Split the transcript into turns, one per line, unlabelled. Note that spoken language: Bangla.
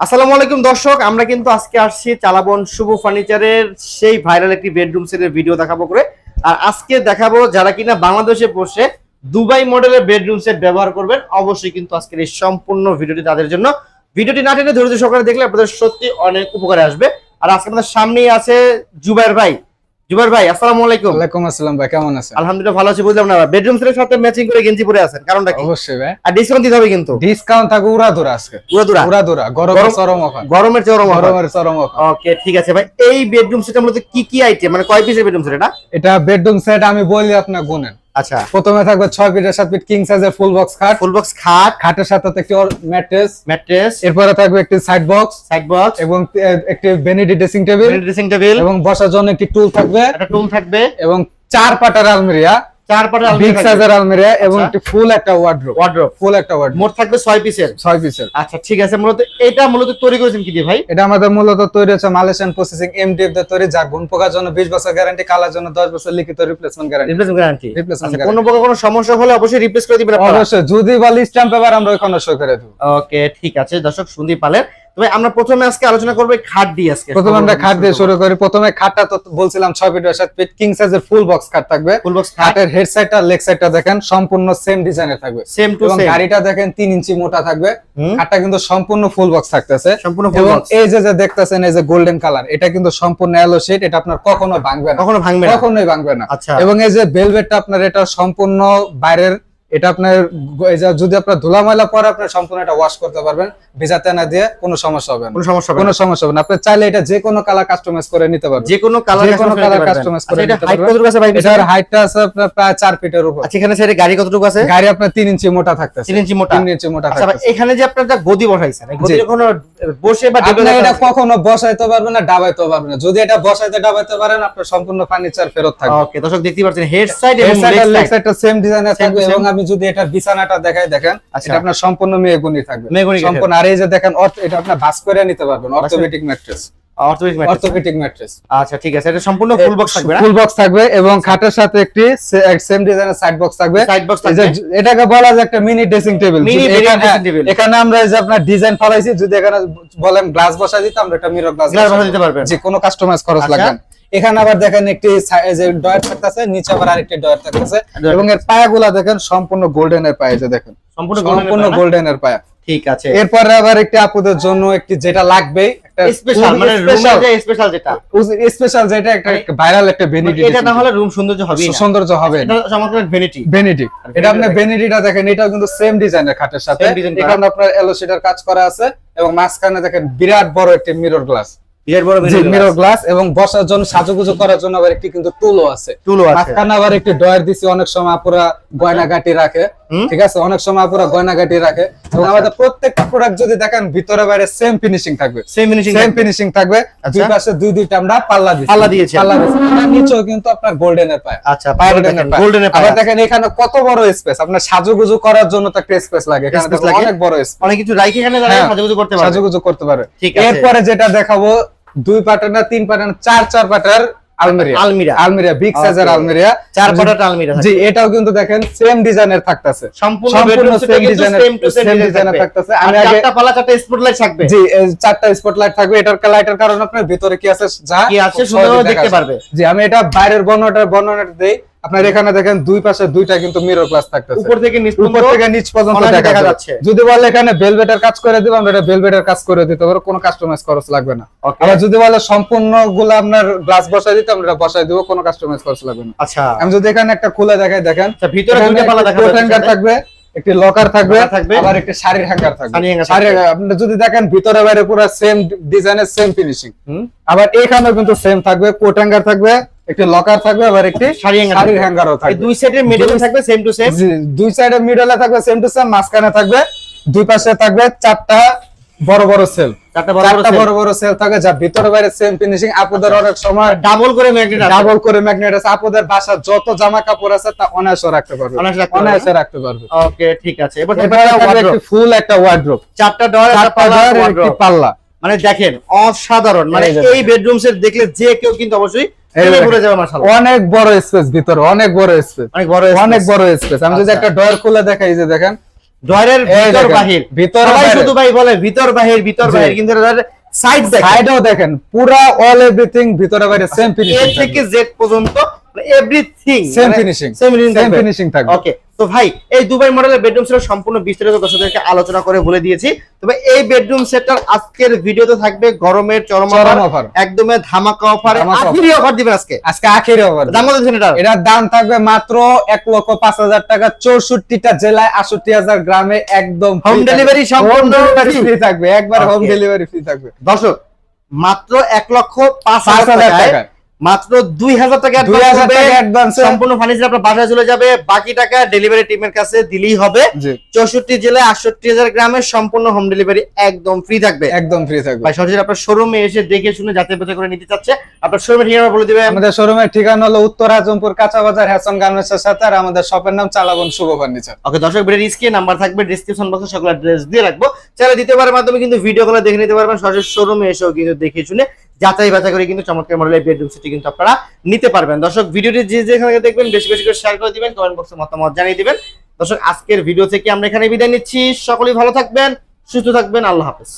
আসসালামু আলাইকুম দর্শক, আমরা কিন্তু আজকে আসছি চালাবন শুভ ফার্নিচারের সেই ভাইরাল একটি বেডরুম সেটের ভিডিও দেখাবো করে। আর আজকে দেখাবো যারা কিনা বাংলাদেশে বসে দুবাই মডেলের বেডরুম সেট ব্যবহার করবেন, অবশ্যই কিন্তু আজকের এই সম্পূর্ণ ভিডিওটি তাদের জন্য। ভিডিওটি না টেনে ধৈর্য সহকারে দেখলে আপনাদের সত্যি অনেক উপকারে আসবে। আর আজকে আমাদের সামনেই আছে জুবাইর ভাই। জুবাইর ভাই আসসালামু আলাইকুম।
ওয়ালাইকুম আসসালাম ভাই কেমন আছেন?
আলহামদুলিল্লাহ ভালো আছি বুঝলাম না বেডরুম সেটের সাথে ম্যাচিং করে গেঞ্জি পরে আছেন কারণটা কি?
অবশ্যই ভাই।
আর ডিসকাউন্ট দিতে হবে কিন্তু।
ডিসকাউন্ট থাকবে উড়া ধরা আজকে।
উড়া দুরা
উড়া ধরা গরম
গরম-
চরম অফার।
গরমের চরম অফার।
গরমের চরম অফার।
ওকে ঠিক আছে ভাই। এই বেডরুম সেটের মধ্যে কি কি আইটেম মানে কয় পিসের বেডরুম সেট এটা?
এটা বেডরুম সেট আমি বলি আপনার গুনেন।
আচ্ছা।
প্রথমে থাকবে ছয় ফিটের সাত ফিট কিং সাইজের ফুল বক্স খাট।
ফুল বক্স খাট।
খাটের সাথে একটি ম্যাট্রেস
ম্যাট্রেস
এরপরে থাকবে একটি সাইড বক্স
সাইড বক্স
এবং একটি vanity dressing table
dressing table
এবং বসার জন্য একটি টুল থাকবে।
একটা টুল থাকবে।
এবং চার পাটার আলমিরিয়া
চার পাটা
বিগ সাইজের এবং। ফুল একটা ওয়ার্ড্রোব
ওয়ার্ড্রোব
ফুল একটা
মোট থাকবে ছয় পিসের
ছয় পিসের
আচ্ছা ঠিক আছে। মূলত এটা মূলত তৈরি করেছেন কি দিয়ে ভাই?
এটা আমাদের মূলত তৈরি হচ্ছে মালয়েশিয়ান প্রসেসিং এমডিএফ দিয়ে তৈরি যার গুণ পোকার জন্য 20 বছর গ্যারান্টি কালার জন্য 10 বছর লিখিত রিপ্লেসমেন্ট গ্যারান্টি
রিপ্লেসমেন্ট গ্যারান্টি আচ্ছা কোনো প্রকার কোনো সমস্যা হলে অবশ্যই রিপ্লেস করে দিবেন আপনারা।
অবশ্যই। যদি বলি স্ট্যাম্প পেপার আমরা ওইখানে সই করে দেব।
ওকে ঠিক আছে। দর্শক শুনতেই পারলেন। তবে আমরা প্রথমে আজকে আলোচনা করব খাট দিয়ে আজকে।
প্রথমে আমরা খাট দিয়ে শুরু করি। প্রথমে খাটটা তো বলছিলাম 6 ফিট 7 ফিট কিং সাইজের ফুল বক্স খাট থাকবে।
ফুল বক্স
খাটের হেড সাইডটা লেগ সাইডটা দেখেন সম্পূর্ণ সেম ডিজাইনের থাকবে।
সেম টু সেম
গাড়িটা দেখেন 3 ইঞ্চি মোটা থাকবে। খাটটা কিন্তু সম্পূর্ণ ফুল বক্স থাকতেছে।
সম্পূর্ণ ফুল বক্স
এই যে যে দেখতেছেন এই যে গোল্ডেন কালার এটা কিন্তু সম্পূর্ণ শেড এটা আপনার কখনো ভাঙবে না।
কখনো ভাঙবে না।
কখনোই ভাঙবে না।
আচ্ছা।
এবং এই যে ভেলভেটটা আপনার এটা সম্পূর্ণ বাইরের এটা আপনার যদি আপনার ধুলা ময়লা পরে আপনার সম্পূর্ণ এটা ওয়াশ করতে পারবেন ভেজাতে না দিয়ে কোনো সমস্যা হবে না।
কোনো সমস্যা হবে
কোনো
না
সমস্যা হবে না। আপনি চাইলে এটা যে কোনো কালার কাস্টমাইজ করে নিতে পারবেন।
যে কোনো কালার
যে কোনো colour customize করে
এটা
নিতে পারবেন। এটার হাইটটা আছে আপনার প্রায় চার ফিটের উপর।
আচ্ছা এখানে সাইডে গাড়ি কতটুকু আছে?
গাড়ি আপনার তিন ইঞ্চি মোটা থাকতেছে।
তিন ইঞ্চি মোটা।
তিন ইঞ্চি মোটা
আচ্ছা
থাকতেছে।
এখানে যে আপনার গদি বসাইছেন গদি কোনো বসে বা
আপনি এটা কখনো বসাইতে পারবেন না ডাবাইতে পারবেন না। যদি এটা বসাইতে ডাবাইতে পারেন আপনার সম্পূর্ণ ফার্নিচার ফেরত থাকবে।
ওকে দর্শক দেখতে পাচ্ছেন হেড সাইড এবং
লেগ সাইডটা সেম
Same
থাকবে এবং। আমি যদি এটার বিছানাটা দেখাই দেখেন
আচ্ছা।
এটা আপনার সম্পূর্ণ মেগুনি থাকবে।
মেহগনি
সম্পূর্ণ আর এই যে দেখেন এটা আপনার ভাস করে নিতে পারবেন অর্থোপেডিক ম্যাট্রেস।
Orthopaedic mattress. আচ্ছা ঠিক আছে এটা সম্পূর্ণ ফুল বক্স থাকবে
ফুল বক্স থাকবে এবং খাটের সাথে একটি সেম ডিজাইনের সাইড বক্স থাকবে।
সাইড বক্স থাকবে।
এটাকে বলা যায় একটা মিনি ড্রেসিং টেবিল
table।
এখানে আমরা এই যে আপনার ডিজাইন ফলাইছি যদি এখানে বলেন গ্লাস বসাই দিতে আমরা একটা মিরর গ্লাস
বসা দিতে পারবেন।
যে কোনো কাস্টমাইজ খরচ
আচ্ছা।
লাগবে। এখানে আবার দেখেন একটি ডয়ার থাকতেছে নিচে আবার আরেকটি ডয়ার থাকতেছে। এবং এর পায়াগুলা দেখেন সম্পূর্ণ গোল্ডেনের পায়া এই যে দেখেন।
সম্পূর্ণ গোল্ডেন
গোল্ডেনের পায়া
ঠিক আছে।
এরপরে আবার একটি আপুদের জন্য একটি যেটা লাগবেই একটা
স্পেশাল মানে স্পেশাল যেটা।
স্পেশাল যেটা একটা ভাইরাল
এটা না হলে রুম সৌন্দর্য হবে না।
সৌন্দর্য হবে
এটা ভ্যানিটি
দেখেন এটাও কিন্তু সেম ডিজাইনের খাটের সাথে। এখানে আপনার এলোসিটার কাজ করা আছে এবং মাঝখানে দেখেন বিরাট বড় একটি মিরর গ্লাস
বিরাট বড়
মিরর গ্লাস এবং বসার জন্য সাজুগুজু করার জন্য আবার একটি কিন্তু টুলও আছে।
টুলও আছে।
মাঝখানে আবার একটি ডয়ার দিছি অনেক সময় পুরা গয়নাগাটি রাখে। ঠিক আছে? অনেক সময় পুরা গয়নাগাটি রাখে। এবং আমাদের প্রত্যেকটা প্রোডাক্ট যদি দেখেন ভিতরে বাইরে সেম ফিনিশিং থাকবে।
সেম ফিনিশিং
সেম ফিনিশিং থাকবে। দুই
আচ্ছা।
পাশে দুই দুইটা আমরা পাল্লা দিছি
পাল্লা।
পাল্লা দিয়েছি। নিচেও কিন্তু আপনার গোল্ডেনের পায়।
আচ্ছা দেখেন গোল্ডেনের
আবার দেখেন এখানে কত বড় স্পেস আপনার সাজুগুজু করার জন্য তো একটা স্পেস লাগে। এখানে
Space
দেখেন
লাগে।
অনেক বড় স্পেস
অনেক কিছু রাইখে এখানে
হ্যাঁ।
সাজুগুজু করতে পারবে।
সাজুগুজু করতে পারবে। এরপরে যেটা দেখাবো দুই পাটার না তিন পাটার না, চার চার পাটার
আলমিরা।
আলমিরা বিগ সাইজের
চার আলমিরা
জি এটাও কিন্তু দেখেন সেম ডিজাইনের থাকতেছে।
সম্পূর্ণ সেম সেম
থাকতেছে।
আমি
আগে-
চারটা পালা চারটা স্পটলাইট থাকবে।
জি এই চারটা স্পটলাইট থাকবে। এটার লাইটের কারণে আপনার ভিতরে কি আছে যা
কি আছে সুন্দরভাবে দেখতে পারবে।
জি আমি এটা বাইরের বর্ণনাটা বর্ণনাটা দেই। আপনার এখানে দেখেন দুই পাশে দুইটা কিন্তু মিরর গ্লাস থাকতেছে।
উপর থেকে নিচ
উপর থেকে নিচ পর্যন্ত দেখা যাচ্ছে। যদি বলে এখানে ভেলভেটের কাজ করে দিব আমরা এটা ভেলভেটের কাজ করে দিতে পারব কোনো কাস্টমাইজ খরচ লাগবে না. আবার যদি বলে সম্পূর্ণগুলো আপনার গ্লাস বসাই দিতে আমরা এটা বসাই দিব কোনো কাস্টমাইজ খরচ লাগবে না।
আচ্ছা।
আমি যদি এখানে একটা খুলে দেখাই দেখেন।
আচ্ছা ভিতরে দুটো পালা দেখা যাচ্ছে
hanger থাকবে একটি লকার থাকবে
থাকবে।
আবার একটি শাড়ির হ্যাঙ্গার থাকবে।
থাকবে।
আপনি যদি দেখেন ভিতরে বাইরে পুরো সেম ডিজাইনের সেম ফিনিশিং আবার এখানেও কিন্তু সেম থাকবে কোট হ্যাঙ্গার থাকবে একটি লকার থাকবে আবার একটি শাড়ির হ্যাঙ্গারও থাকবে।
দুই সেটের মিডলে থাকবে সেম টু সেম
দুই সাইডে মিডলে থাকবে সেম টু সেম মাঝখানে থাকবে দুই পাশে থাকবে চারটা বড় বড় সেল
চারটা বড় বড়
বড় বড় সেল থাকে যা ভিতরে বাইরে সেম ফিনিশিং আপুদের অনেক সময়
ডাবল করে ম্যাগনেট
ডাবল করে ম্যাগনেট আছে। আপুদের বাসা যত জামা কাপড় আছে তা অনায়াসে রাখতে পারবে।
অনায়াসে রাখতে পারবে। ওকে ঠিক আছে। এবার
ফুল একটা
চারটা ডয়ার
চারটা
পাল্লা। মানে দেখেন অসাধারণ। মানে
এই
বেডরুম সেট দেখলে যে কেউ কিন্তু অবশ্যই
অনেক বড় স্পেস ভিতরে অনেক বড় স্পেস
অনেক বড়
অনেক বড় স্পেস আমি যদি
আচ্ছা।
একটা ডয়ার খুলে দেখাই যে দেখেন।
ডয়ারের ভিতর বাহির।
ভিতর
শুধু ভাই বলে ভিতর বাহির ভিতর বাহির। কিন্তু সাইড দেখেন।
সাইডেও দেখেন পুরা অল এভরিথিং ভিতরে বাইরে সেম
এ
ফিনিশিং
থেকে জেড পর্যন্ত everything
same finishing
same finishing
থাকবে।
ওকে তো ভাই এই দুবাই মডেলের বেডরুম সেটের সম্পূর্ণ বিস্তারিত দর্শকদেরকে আলোচনা করে বলে দিয়েছি। তবে এই বেডরুম সেটটার আজকের ভিডিওতে থাকবে গরমের চরম
চরম
অফার
অফার
ধামাকা অফার আখেরি অফার দিবেন আজকে।
আজকে আখেরি অফার
দাম কত এটা?
এটার দাম থাকবে মাত্র এক লক্ষ পাঁচ হাজার টাকা চৌষট্টিটা জেলায় আষট্টি হাজার গ্রামে একদম
Home delivery সম্পূর্ণ
ফ্রি থাকবে একবার হোম ডেলিভারি ফ্রি থাকবে।
দর্শক মাত্র এক লক্ষ পাঁচ
পাঁচ
হাজার
হাজার
টাকায়।
টাকা
মাত্র দুই হাজার টাকা
দুই হাজার টাকা অ্যাডভান্স
সম্পূর্ণ ফার্নিচার আপনার বাসায় চলে যাবে। বাকি টাকা ডেলিভারি টিমের কাছে দিলেই হবে। চৌষট্টি জেলায় আটষট্টি হাজার গ্রামে সম্পূর্ণ হোম ডেলিভারি একদম ফ্রি থাকবে।
একদম ফ্রি থাকবে।
ভাই সরাসরি আপনার শোরুমে এসে দেখে শুনে যাতে বাছাই করে নিতে চাচ্ছে। আপনার শোরুমের ঠিকানা বলে দিবেন।
আমাদের শোরুমের ঠিকানা হলো উত্তর আজমপুর কাঁচা বাজার হ্যাসন গার্মেন্টস এর সাথে আর আমাদের শপের নাম চালাবন শুভ ফার্নিচার
ওকে দর্শক ভিডিওর স্ক্রিনে নাম্বার থাকবে ডেসক্রিপশন বক্সে সকল অ্যাড্রেস দিয়ে রাখব। চাইলে দিতে পারার মাধ্যমে কিন্তু ভিডিও গুলো দেখে নিতে পারবেন সরাসরি শোরুমে এসেও কিন্তু দেখে শুনে যাচাই বাছাই করে কিন্তু চমৎকার মডেলের বেডরুম সেটি কিন্তু আপনারা নিতে পারবেন। দর্শক, ভিডিওটি যে যেখানে দেখবেন, বেশি বেশি করে শেয়ার করে দিবেন কমেন্ট বক্সে মতামত জানিয়ে দিবেন। দর্শক, আজকের ভিডিও থেকে আমরা এখানে বিদায় নিচ্ছি। সকলেই ভালো থাকবেন, সুস্থ থাকবেন। আল্লাহ হাফেজ।